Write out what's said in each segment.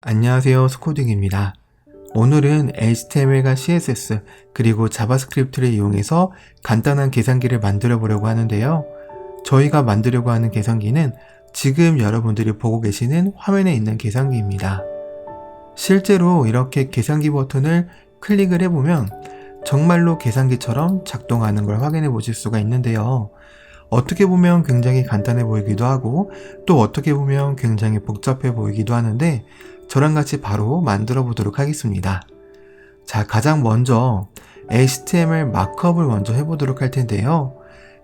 안녕하세요 스코딩입니다. 오늘은 HTML과 CSS 그리고 자바스크립트를 이용해서 간단한 계산기를 만들어 보려고 하는데요. 저희가 만들려고 하는 계산기는 지금 여러분들이 보고 계시는 화면에 있는 계산기입니다. 실제로 이렇게 계산기 버튼을 클릭을 해보면 정말로 계산기처럼 작동하는 걸 확인해 보실 수가 있는데요. 어떻게 보면 굉장히 간단해 보이기도 하고 또 어떻게 보면 굉장히 복잡해 보이기도 하는데 저랑 같이 바로 만들어 보도록 하겠습니다. 자, 가장 먼저 HTML 마크업을 먼저 해보도록 할 텐데요.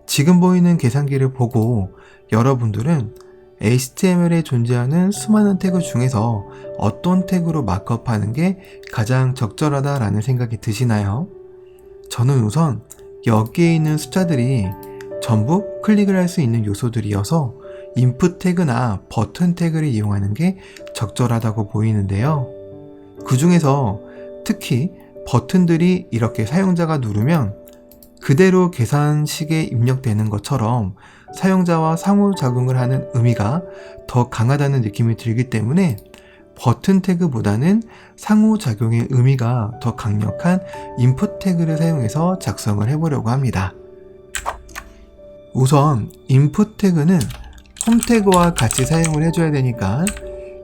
지금 보이는 계산기를 보고 여러분들은 HTML에 존재하는 수많은 태그 중에서 어떤 태그로 마크업하는 게 가장 적절하다라는 생각이 드시나요? 저는 우선 여기에 있는 숫자들이 전부 클릭을 할 수 있는 요소들이어서 인풋 태그나 버튼 태그를 이용하는 게 적절하다고 보이는데요. 그 중에서 특히 버튼들이 이렇게 사용자가 누르면 그대로 계산식에 입력되는 것처럼 사용자와 상호작용을 하는 의미가 더 강하다는 느낌이 들기 때문에 버튼 태그보다는 상호작용의 의미가 더 강력한 인풋 태그를 사용해서 작성을 해보려고 합니다. 우선 인풋 태그는 홈 태그와 같이 사용을 해줘야 되니까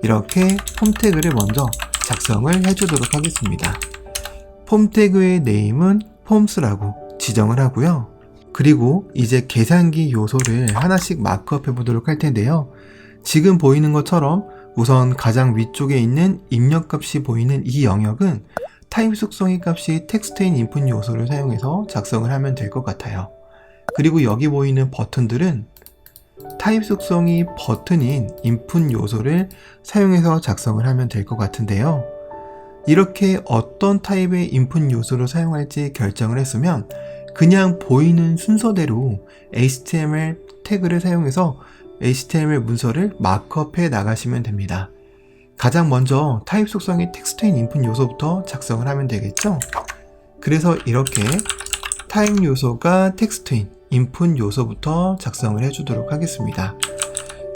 이렇게 홈 태그를 먼저 작성을 해주도록 하겠습니다. 폼 태그의 네임은 폼스라고 지정을 하고요. 그리고 이제 계산기 요소를 하나씩 마크업 해보도록 할 텐데요. 지금 보이는 것처럼 우선 가장 위쪽에 있는 입력값이 보이는 이 영역은 타입 속성의 값이 텍스트인 인풋 요소를 사용해서 작성을 하면 될 것 같아요. 그리고 여기 보이는 버튼들은 타입 속성이 버튼인 인풋 요소를 사용해서 작성을 하면 될 것 같은데요. 이렇게 어떤 타입의 인풋 요소를 사용할지 결정을 했으면 그냥 보이는 순서대로 HTML 태그를 사용해서 HTML 문서를 마크업해 나가시면 됩니다. 가장 먼저 타입 속성이 텍스트인 인풋 요소부터 작성을 하면 되겠죠? 그래서 이렇게 타입 요소가 텍스트인 인풋 요소부터 작성을 해주도록 하겠습니다.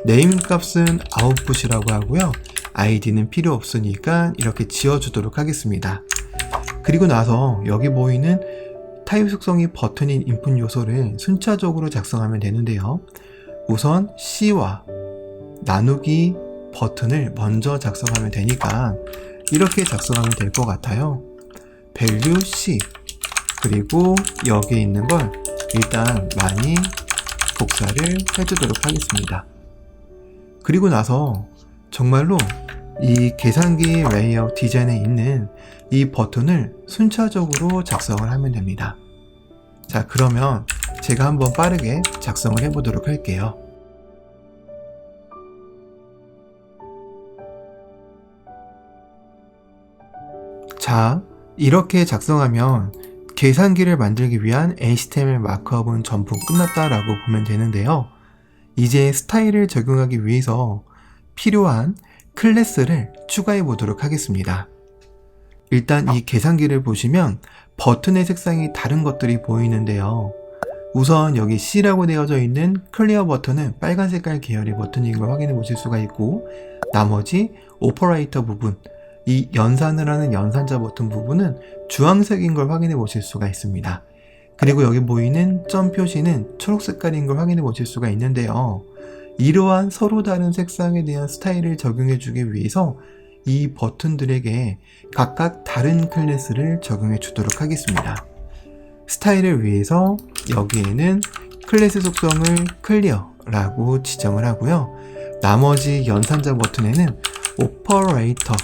네임 값은 아웃풋이라고 하고요. 아이디는 필요 없으니까 이렇게 지워주도록 하겠습니다. 그리고 나서 여기 보이는 타입 속성이 버튼인 인풋 요소를 순차적으로 작성하면 되는데요. 우선 C와 나누기 버튼을 먼저 작성하면 되니까 이렇게 작성하면 될 것 같아요. value C 그리고 여기에 있는 걸 일단 많이 복사를 해주도록 하겠습니다. 그리고 나서 정말로 이 계산기 레이아웃 디자인에 있는 이 버튼을 순차적으로 작성을 하면 됩니다. 자, 그러면 제가 한번 빠르게 작성을 해보도록 할게요. 자, 이렇게 작성하면 계산기를 만들기 위한 HTML 마크업은 전부 끝났다라고 보면 되는데요. 이제 스타일을 적용하기 위해서 필요한 클래스를 추가해 보도록 하겠습니다. 일단 이 계산기를 보시면 버튼의 색상이 다른 것들이 보이는데요. 우선 여기 C라고 되어져 있는 클리어 버튼은 빨간 색깔 계열의 버튼인 걸 확인해 보실 수가 있고 나머지 오퍼레이터 부분 이 연산을 하는 연산자 버튼 부분은 주황색인 걸 확인해 보실 수가 있습니다. 그리고 여기 보이는 점 표시는 초록 색깔인 걸 확인해 보실 수가 있는데요. 이러한 서로 다른 색상에 대한 스타일을 적용해 주기 위해서 이 버튼들에게 각각 다른 클래스를 적용해 주도록 하겠습니다. 스타일을 위해서 여기에는 클래스 속성을 클리어라고 지정을 하고요. 나머지 연산자 버튼에는 오퍼레이터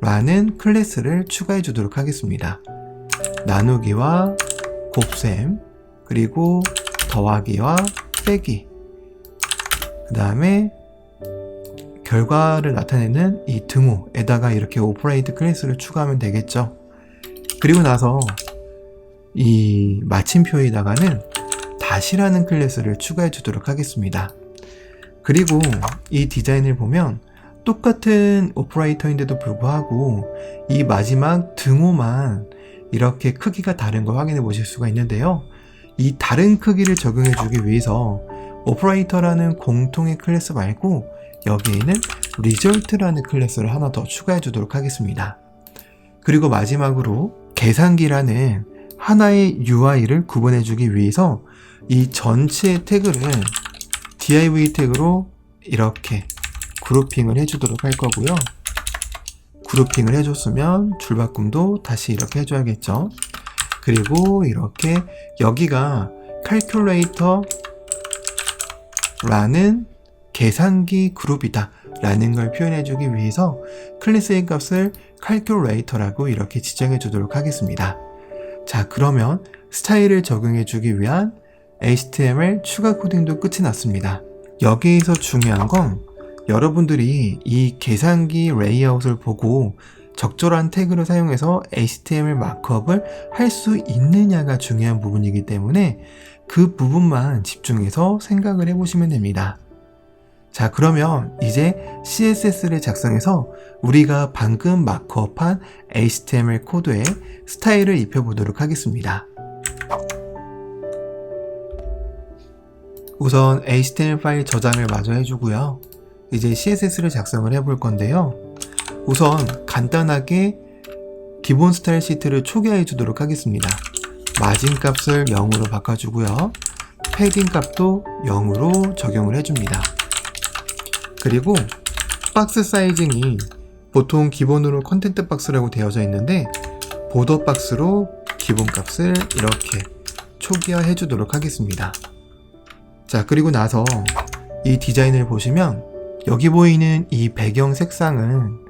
라는 클래스를 추가해 주도록 하겠습니다. 나누기와 곱셈, 그리고 더하기와 빼기, 그 다음에 결과를 나타내는 이 등호에다가 이렇게 오퍼레이트 클래스를 추가하면 되겠죠. 그리고 나서 이 마침표에다가는 다시라는 클래스를 추가해 주도록 하겠습니다. 그리고 이 디자인을 보면 똑같은 오퍼레이터인데도 불구하고 이 마지막 등호만 이렇게 크기가 다른 걸 확인해 보실 수가 있는데요. 이 다른 크기를 적용해 주기 위해서 오퍼레이터라는 공통의 클래스 말고 여기에는 result라는 클래스를 하나 더 추가해 주도록 하겠습니다. 그리고 마지막으로 계산기라는 하나의 UI를 구분해 주기 위해서 이 전체 태그를 div 태그로 이렇게 그룹핑을 해주도록 할 거고요. 그룹핑을 해줬으면 줄바꿈도 다시 이렇게 해줘야겠죠. 그리고 이렇게 여기가 calculator 라는 계산기 그룹이다 라는 걸 표현해주기 위해서 클래스의 값을 calculator라고 이렇게 지정해 주도록 하겠습니다. 자 그러면 스타일을 적용해 주기 위한 HTML 추가 코딩도 끝이 났습니다. 여기에서 중요한 건 여러분들이 이 계산기 레이아웃을 보고 적절한 태그를 사용해서 HTML 마크업을 할 수 있느냐가 중요한 부분이기 때문에 그 부분만 집중해서 생각을 해보시면 됩니다. 자, 그러면 이제 CSS를 작성해서 우리가 방금 마크업한 HTML 코드에 스타일을 입혀보도록 하겠습니다. 우선 HTML 파일 저장을 마저 해주고요. 이제 CSS를 작성을 해볼 건데요. 우선 간단하게 기본 스타일 시트를 초기화해 주도록 하겠습니다. 마진 값을 0으로 바꿔주고요. 패딩 값도 0으로 적용을 해줍니다. 그리고 박스 사이징이 보통 기본으로 컨텐트 박스라고 되어져 있는데 보더 박스로 기본 값을 이렇게 초기화해 주도록 하겠습니다. 자, 그리고 나서 이 디자인을 보시면 여기 보이는 이 배경 색상은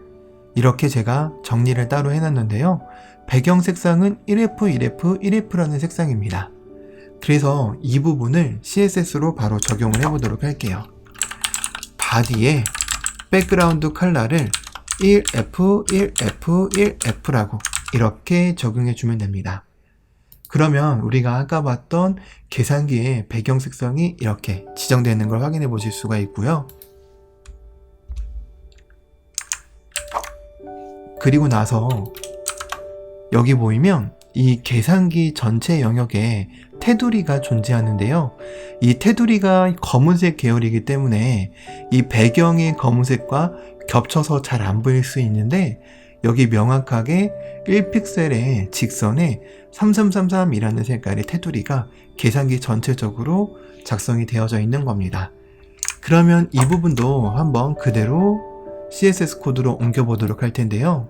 이렇게 제가 정리를 따로 해놨는데요. 배경 색상은 1F, 1F, 1F라는 색상입니다. 그래서 이 부분을 CSS로 바로 적용을 해보도록 할게요. 바디에 백그라운드 컬러를 1F, 1F, 1F라고 이렇게 적용해주면 됩니다. 그러면 우리가 아까 봤던 계산기의 배경 색상이 이렇게 지정되는 걸 확인해 보실 수가 있고요. 그리고 나서 여기 보이면 이 계산기 전체 영역에 테두리가 존재하는데요. 이 테두리가 검은색 계열이기 때문에 이 배경의 검은색과 겹쳐서 잘 안 보일 수 있는데 여기 명확하게 1픽셀의 직선에 3333이라는 색깔의 테두리가 계산기 전체적으로 작성이 되어져 있는 겁니다. 그러면 이 부분도 한번 그대로 CSS 코드로 옮겨보도록 할 텐데요.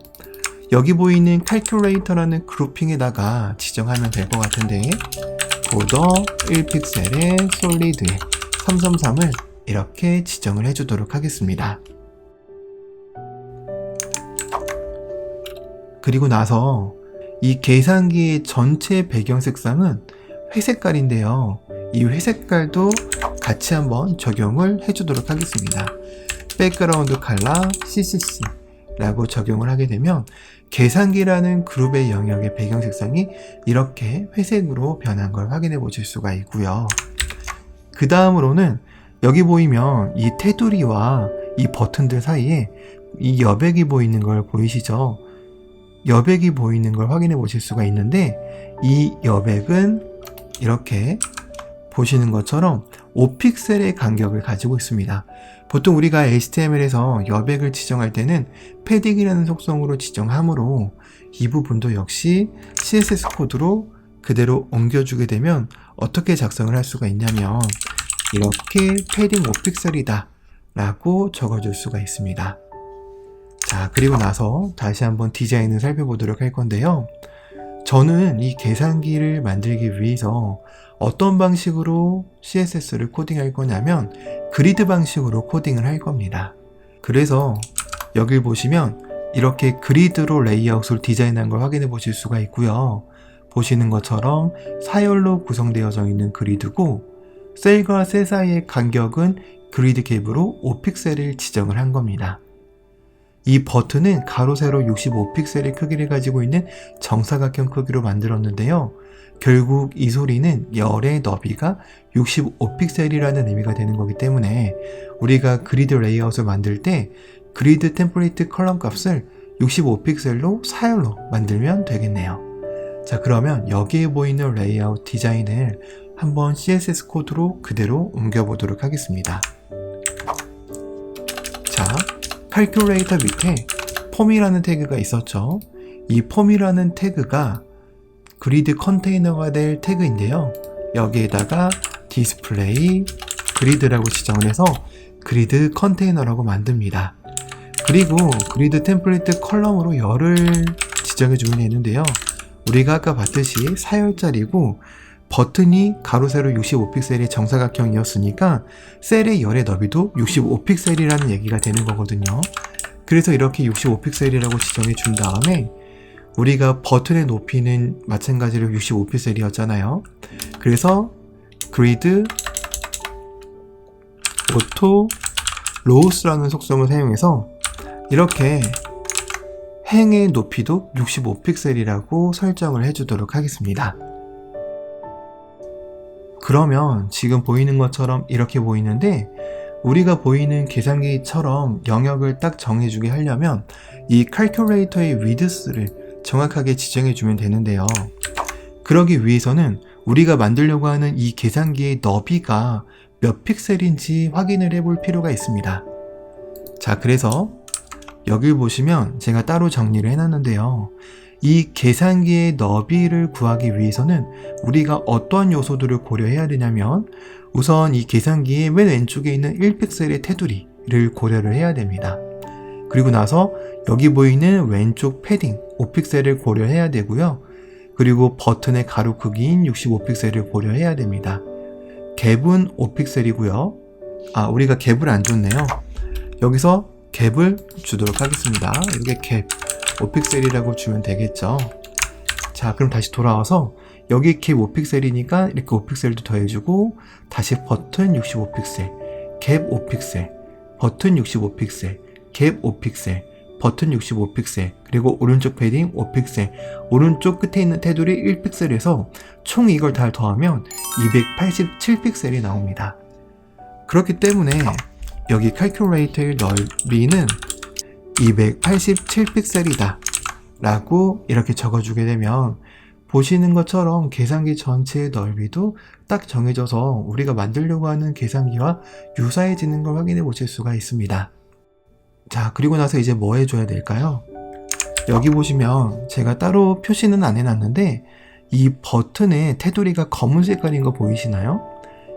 여기 보이는 calculator라는 그룹핑에다가 지정하면 될 것 같은데 보더 1픽셀의 솔리드에 333을 이렇게 지정을 해주도록 하겠습니다. 그리고 나서 이 계산기의 전체 배경 색상은 회색깔인데요. 이 회색깔도 같이 한번 적용을 해주도록 하겠습니다. 백그라운드 컬러 CCC 라고 적용을 하게 되면 계산기라는 그룹의 영역의 배경 색상이 이렇게 회색으로 변한 걸 확인해 보실 수가 있고요. 그 다음으로는 여기 보이면 이 테두리와 이 버튼들 사이에 이 여백이 보이는 걸 보이시죠? 여백이 보이는 걸 확인해 보실 수가 있는데 이 여백은 이렇게 보시는 것처럼 5픽셀의 간격을 가지고 있습니다. 보통 우리가 HTML에서 여백을 지정할 때는 패딩이라는 속성으로 지정하므로 이 부분도 역시 CSS 코드로 그대로 옮겨주게 되면 어떻게 작성을 할 수가 있냐면 이렇게 패딩 5픽셀이다 라고 적어줄 수가 있습니다. 자, 그리고 나서 다시 한번 디자인을 살펴보도록 할 건데요. 저는 이 계산기를 만들기 위해서 어떤 방식으로 CSS를 코딩할 거냐면 그리드 방식으로 코딩을 할 겁니다. 그래서 여길 보시면 이렇게 그리드로 레이아웃을 디자인한 걸 확인해 보실 수가 있고요. 보시는 것처럼 사열로 구성되어져 있는 그리드고 셀과 셀 사이의 간격은 그리드 캡으로 5픽셀을 지정을 한 겁니다. 이 버튼은 가로 세로 65픽셀의 크기를 가지고 있는 정사각형 크기로 만들었는데요. 결국 이 소리는 열의 너비가 65픽셀이라는 의미가 되는 거기 때문에 우리가 그리드 레이아웃을 만들 때 그리드 템플레이트 컬럼 값을 65픽셀로 사열로 만들면 되겠네요. 자 그러면 여기에 보이는 레이아웃 디자인을 한번 CSS 코드로 그대로 옮겨보도록 하겠습니다. 자 칼큘레이터 밑에 폼이라는 태그가 있었죠. 이 폼이라는 태그가 그리드 컨테이너가 될 태그인데요. 여기에다가 디스플레이 그리드라고 지정을 해서 그리드 컨테이너라고 만듭니다. 그리고 그리드 템플릿 컬럼으로 열을 지정해 주면 되는데요. 우리가 아까 봤듯이 4열짜리고 버튼이 가로 세로 65픽셀의 정사각형이었으니까 셀의 열의 너비도 65픽셀이라는 얘기가 되는 거거든요. 그래서 이렇게 65픽셀이라고 지정해 준 다음에 우리가 버튼의 높이는 마찬가지로 65픽셀이었잖아요. 그래서 그리드 오토 로우스라는 속성을 사용해서 이렇게 행의 높이도 65픽셀이라고 설정을 해주도록 하겠습니다. 그러면 지금 보이는 것처럼 이렇게 보이는데 우리가 보이는 계산기처럼 영역을 딱 정해주게 하려면 이 칼큘레이터의 위드스를 정확하게 지정해주면 되는데요. 그러기 위해서는 우리가 만들려고 하는 이 계산기의 너비가 몇 픽셀인지 확인을 해볼 필요가 있습니다. 자, 그래서 여길 보시면 제가 따로 정리를 해놨는데요. 이 계산기의 너비를 구하기 위해서는 우리가 어떠한 요소들을 고려해야 되냐면 우선 이 계산기의 맨 왼쪽에 있는 1픽셀의 테두리를 고려를 해야 됩니다. 그리고 나서 여기 보이는 왼쪽 패딩 5픽셀을 고려해야 되고요. 그리고 버튼의 가로 크기인 65픽셀을 고려해야 됩니다. 갭은 5픽셀이고요. 아, 우리가 갭을 안 줬네요. 여기서 갭을 주도록 하겠습니다. 이게 갭 5픽셀이라고 주면 되겠죠. 자, 그럼 다시 돌아와서 여기 캡 5픽셀이니까 이렇게 5픽셀도 더해주고 다시 버튼 65픽셀, 캡 5픽셀, 버튼 65픽셀, 캡 5픽셀, 버튼 65픽셀, 그리고 오른쪽 패딩 5픽셀, 오른쪽 끝에 있는 테두리 1픽셀에서 총 이걸 다 더하면 287픽셀이 나옵니다. 그렇기 때문에 여기 칼큘레이터의 넓이는 287픽셀이다 라고 이렇게 적어주게 되면 보시는 것처럼 계산기 전체의 넓이도 딱 정해져서 우리가 만들려고 하는 계산기와 유사해지는 걸 확인해 보실 수가 있습니다. 자, 그리고 나서 이제 뭐 해줘야 될까요? 여기 보시면 제가 따로 표시는 안 해놨는데 이 버튼의 테두리가 검은 색깔인 거 보이시나요?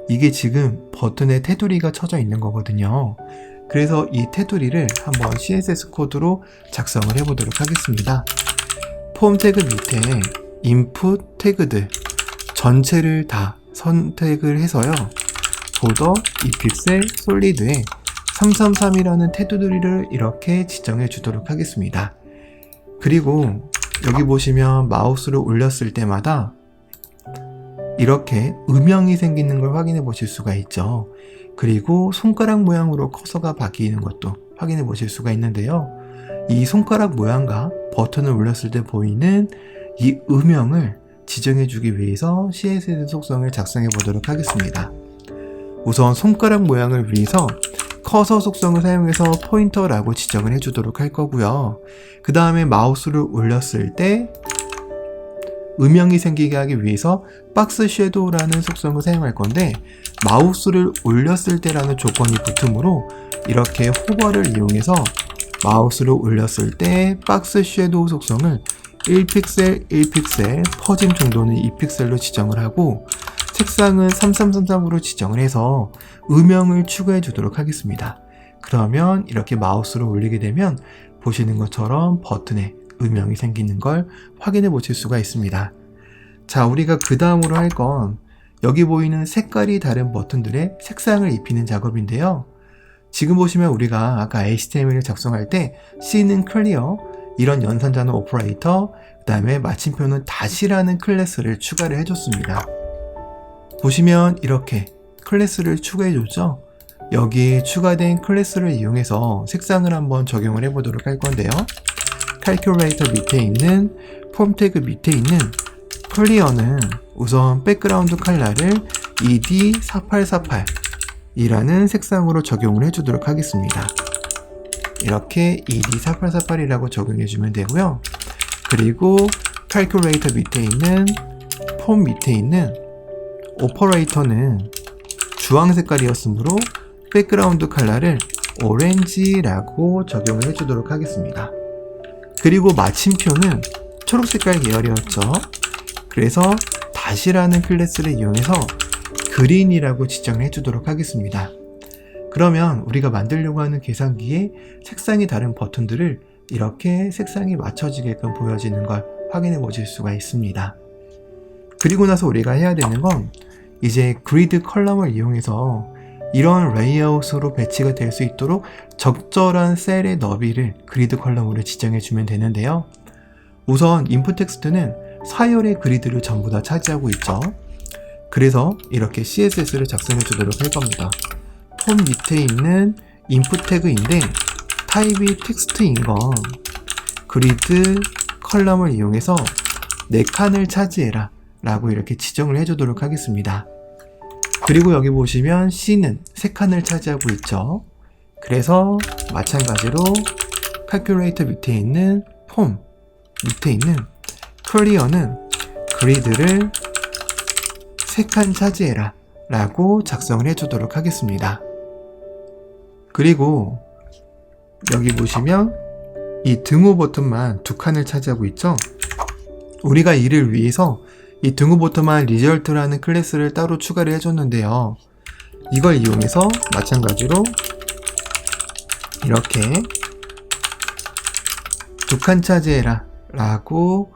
이게 지금 버튼의 테두리가 쳐져 있는 거거든요. 그래서 이 테두리를 한번 CSS 코드로 작성을 해보도록 하겠습니다. 폼 태그 밑에 인풋 태그들 전체를 다 선택을 해서요. 보더 이픽셀 솔리드에 333이라는 테두리를 이렇게 지정해 주도록 하겠습니다. 그리고 여기 보시면 마우스를 올렸을 때마다 이렇게 음영이 생기는 걸 확인해 보실 수가 있죠. 그리고 손가락 모양으로 커서가 바뀌는 것도 확인해 보실 수가 있는데요. 이 손가락 모양과 버튼을 올렸을 때 보이는 이 음영을 지정해 주기 위해서 CSS 속성을 작성해 보도록 하겠습니다. 우선 손가락 모양을 위해서 커서 속성을 사용해서 포인터라고 지정을 해 주도록 할 거고요. 그 다음에 마우스를 올렸을 때 음영이 생기게 하기 위해서 박스 섀도우라는 속성을 사용할 건데 마우스를 올렸을 때라는 조건이 붙으므로 이렇게 호버를 이용해서 마우스를 올렸을 때 박스 섀도우 속성을 1픽셀, 1픽셀, 퍼짐 정도는 2픽셀로 지정을 하고 색상은 3333으로 지정을 해서 음영을 추가해 주도록 하겠습니다. 그러면 이렇게 마우스를 올리게 되면 보시는 것처럼 버튼에 음영이 생기는 걸 확인해 보실 수가 있습니다. 자, 우리가 그 다음으로 할 건 여기 보이는 색깔이 다른 버튼들의 색상을 입히는 작업인데요. 지금 보시면 우리가 아까 HTML을 작성할 때 C는 클리어, 이런 연산자는 오퍼레이터, 그 다음에 마침표는 다시라는 클래스를 추가를 해줬습니다. 보시면 이렇게 클래스를 추가해줬죠? 여기 추가된 클래스를 이용해서 색상을 한번 적용을 해보도록 할 건데요. 칼큘레이터 밑에 있는 폼 태그 밑에 있는 클리어는 우선 백그라운드 컬러를 ED4848 이라는 색상으로 적용을 해주도록 하겠습니다. 이렇게 ED4848이라고 적용해주면 되고요. 그리고 칼큘레이터 밑에 있는 폼 밑에 있는 오퍼레이터는 주황 색깔이었으므로 백그라운드 컬러를 오렌지라고 적용을 해주도록 하겠습니다. 그리고 마침표는 초록색깔 계열이었죠. 그래서 다시라는 클래스를 이용해서 그린이라고 지정을 해주도록 하겠습니다. 그러면 우리가 만들려고 하는 계산기에 색상이 다른 버튼들을 이렇게 색상이 맞춰지게끔 보여지는 걸 확인해 보실 수가 있습니다. 그리고 나서 우리가 해야 되는 건 이제 그리드 컬럼을 이용해서 이런 레이아웃으로 배치가 될 수 있도록 적절한 셀의 너비를 그리드 컬럼으로 지정해 주면 되는데요. 우선 인풋 텍스트는 사열의 그리드를 전부 다 차지하고 있죠. 그래서 이렇게 CSS를 작성해 주도록 할 겁니다. 폼 밑에 있는 인풋 태그인데 타입이 텍스트인 건 그리드 컬럼을 이용해서 4칸을 차지해라 라고 이렇게 지정을 해주도록 하겠습니다. 그리고 여기 보시면 C는 3칸을 차지하고 있죠. 그래서 마찬가지로 calculator 밑에 있는 폼 밑에 있는 clear는 그리드를 3칸 차지해라 라고 작성을 해주도록 하겠습니다. 그리고 여기 보시면 이 등호 버튼만 두 칸을 차지하고 있죠. 우리가 이를 위해서 이 버튼만 리절트라는 클래스를 따로 추가를 해줬는데요. 이걸 이용해서 마찬가지로 이렇게 두 칸 차지해라 라고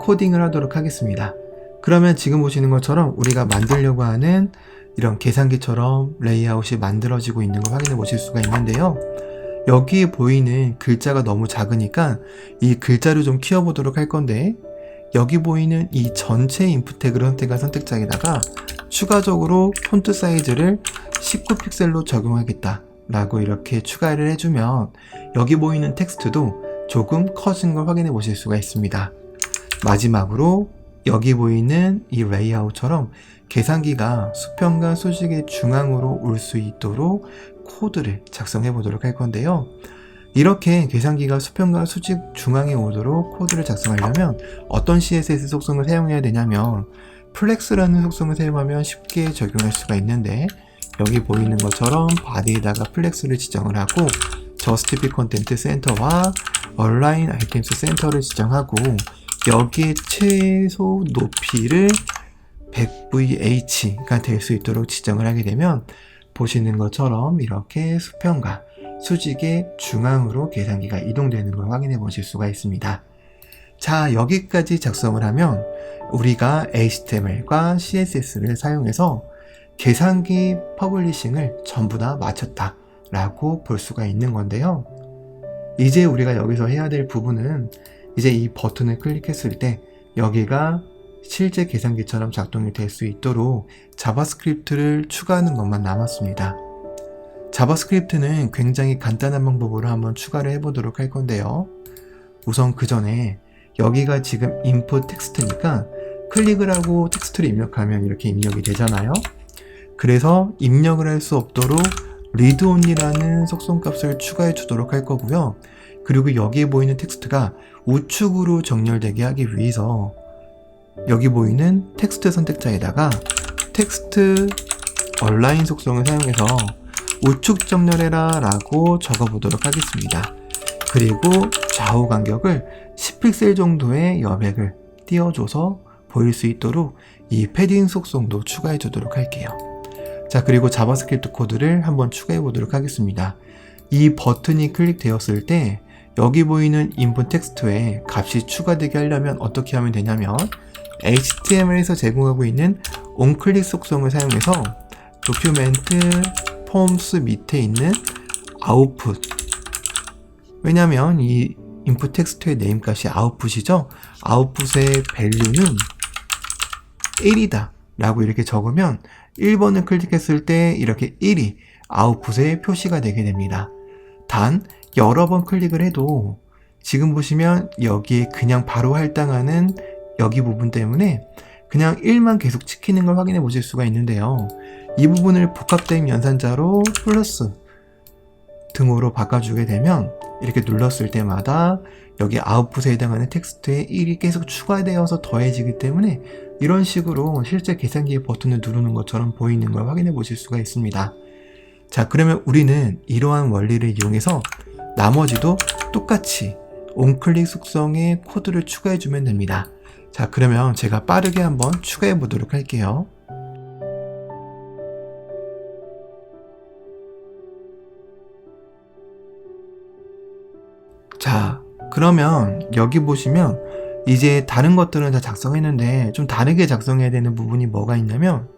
코딩을 하도록 하겠습니다. 그러면 지금 보시는 것처럼 우리가 만들려고 하는 이런 계산기처럼 레이아웃이 만들어지고 있는 걸 확인해 보실 수가 있는데요. 여기에 보이는 글자가 너무 작으니까 이 글자를 좀 키워보도록 할 건데 여기 보이는 이 전체 인풋 태그를 선택한 선택장에다가 추가적으로 폰트 사이즈를 19픽셀로 적용하겠다 라고 이렇게 추가를 해주면 여기 보이는 텍스트도 조금 커진 걸 확인해 보실 수가 있습니다. 마지막으로 여기 보이는 이 레이아웃처럼 계산기가 수평과 수직의 중앙으로 올 수 있도록 코드를 작성해 보도록 할 건데요. 이렇게 계산기가 수평과 수직 중앙에 오도록 코드를 작성하려면 어떤 CSS 속성을 사용해야 되냐면 플렉스라는 속성을 사용하면 쉽게 적용할 수가 있는데 여기 보이는 것처럼 바디에다가 플렉스를 지정을 하고 저스티피 콘텐트 센터와 얼라인 아이템스 센터를 지정하고 여기에 최소 높이를 100VH가 될 수 있도록 지정을 하게 되면 보시는 것처럼 이렇게 수평과 수직의 중앙으로 계산기가 이동되는 걸 확인해 보실 수가 있습니다. 자, 여기까지 작성을 하면 우리가 HTML과 CSS를 사용해서 계산기 퍼블리싱을 전부 다 마쳤다 라고 볼 수가 있는 건데요. 이제 우리가 여기서 해야 될 부분은 이제 이 버튼을 클릭했을 때 여기가 실제 계산기처럼 작동이 될 수 있도록 자바스크립트를 추가하는 것만 남았습니다. 자바스크립트는 굉장히 간단한 방법으로 한번 추가를 해보도록 할 건데요. 우선 그 전에 여기가 지금 input 텍스트니까 클릭을 하고 텍스트를 입력하면 이렇게 입력이 되잖아요. 그래서 입력을 할 수 없도록 read only라는 속성값을 추가해 주도록 할 거고요. 그리고 여기에 보이는 텍스트가 우측으로 정렬되게 하기 위해서 여기 보이는 텍스트 선택자에다가 텍스트 얼라인 속성을 사용해서 우측 정렬해라 라고 적어보도록 하겠습니다. 그리고 좌우 간격을 10픽셀 정도의 여백을 띄워줘서 보일 수 있도록 이 패딩 속성도 추가해 주도록 할게요. 자, 그리고 자바스크립트 코드를 한번 추가해 보도록 하겠습니다. 이 버튼이 클릭되었을 때 여기 보이는 인풋 텍스트에 값이 추가되게 하려면 어떻게 하면 되냐면 HTML에서 제공하고 있는 onClick 속성을 사용해서 도큐멘트 폼스 밑에 있는 아웃풋. 왜냐면 이 인풋 텍스트의 네임 값이 아웃풋이죠? 아웃풋의 밸류는 1이다 라고 이렇게 적으면 1번을 클릭했을 때 이렇게 1이 아웃풋에 표시가 되게 됩니다. 단 여러 번 클릭을 해도 지금 보시면 여기에 그냥 바로 할당하는 여기 부분 때문에 그냥 1만 계속 지키는 걸 확인해 보실 수가 있는데요. 이 부분을 복합된 연산자로 플러스 등으로 바꿔주게 되면 이렇게 눌렀을 때마다 여기 아웃풋에 해당하는 텍스트에 1이 계속 추가되어서 더해지기 때문에 이런 식으로 실제 계산기의 버튼을 누르는 것처럼 보이는 걸 확인해 보실 수가 있습니다. 자, 그러면 우리는 이러한 원리를 이용해서 나머지도 똑같이 온클릭 속성에 코드를 추가해 주면 됩니다. 자, 그러면 제가 빠르게 한번 추가해 보도록 할게요. 자, 그러면 여기 보시면 이제 다른 것들은 다 작성했는데 좀 다르게 작성해야 되는 부분이 뭐가 있냐면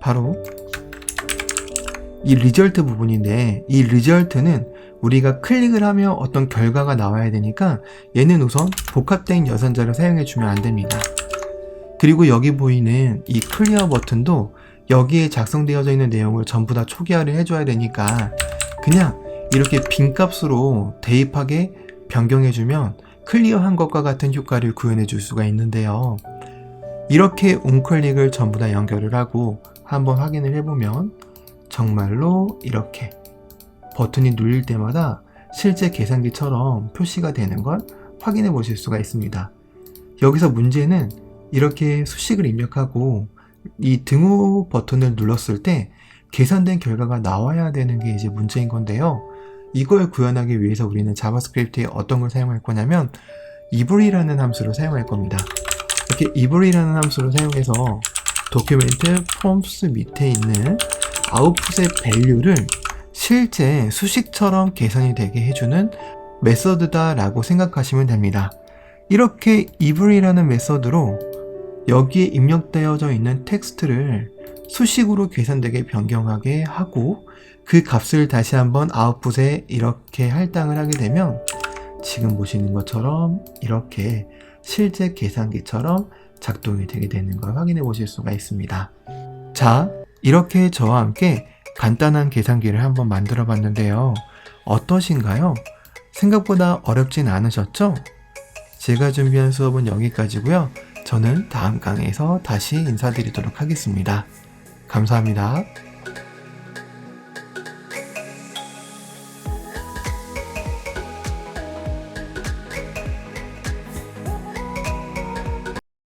바로 이 리절트 부분인데 이 리절트는 우리가 클릭을 하면 어떤 결과가 나와야 되니까 얘는 우선 복합된 여선자를 사용해 주면 안 됩니다. 그리고 여기 보이는 이 클리어 버튼도 여기에 작성되어져 있는 내용을 전부 다 초기화를 해줘야 되니까 그냥 이렇게 빈 값으로 대입하게 변경해주면 클리어한 것과 같은 효과를 구현해 줄 수가 있는데요. 이렇게 온클릭을 전부 다 연결을 하고 한번 확인을 해보면 정말로 이렇게 버튼이 눌릴 때마다 실제 계산기처럼 표시가 되는 걸 확인해 보실 수가 있습니다. 여기서 문제는 이렇게 수식을 입력하고 이 등호 버튼을 눌렀을 때 계산된 결과가 나와야 되는 게 이제 문제인 건데요. 이걸 구현하기 위해서 우리는 자바스크립트에 어떤 걸 사용할 거냐면 이블이라는 함수를 사용할 겁니다. 이렇게 이블이라는 함수를 사용해서 도큐멘트 폼스 밑에 있는 아웃풋의 밸류를 실제 수식처럼 계산이 되게 해주는 메서드다 라고 생각하시면 됩니다. 이렇게 이블이라는 메서드로 여기에 입력되어져 있는 텍스트를 수식으로 계산되게 변경하게 하고 그 값을 다시 한번 아웃풋에 이렇게 할당을 하게 되면 지금 보시는 것처럼 이렇게 실제 계산기처럼 작동이 되게 되는 걸 확인해 보실 수가 있습니다. 자, 이렇게 저와 함께 간단한 계산기를 한번 만들어 봤는데요. 어떠신가요? 생각보다 어렵진 않으셨죠? 제가 준비한 수업은 여기까지고요. 저는 다음 강의에서 다시 인사드리도록 하겠습니다. 감사합니다.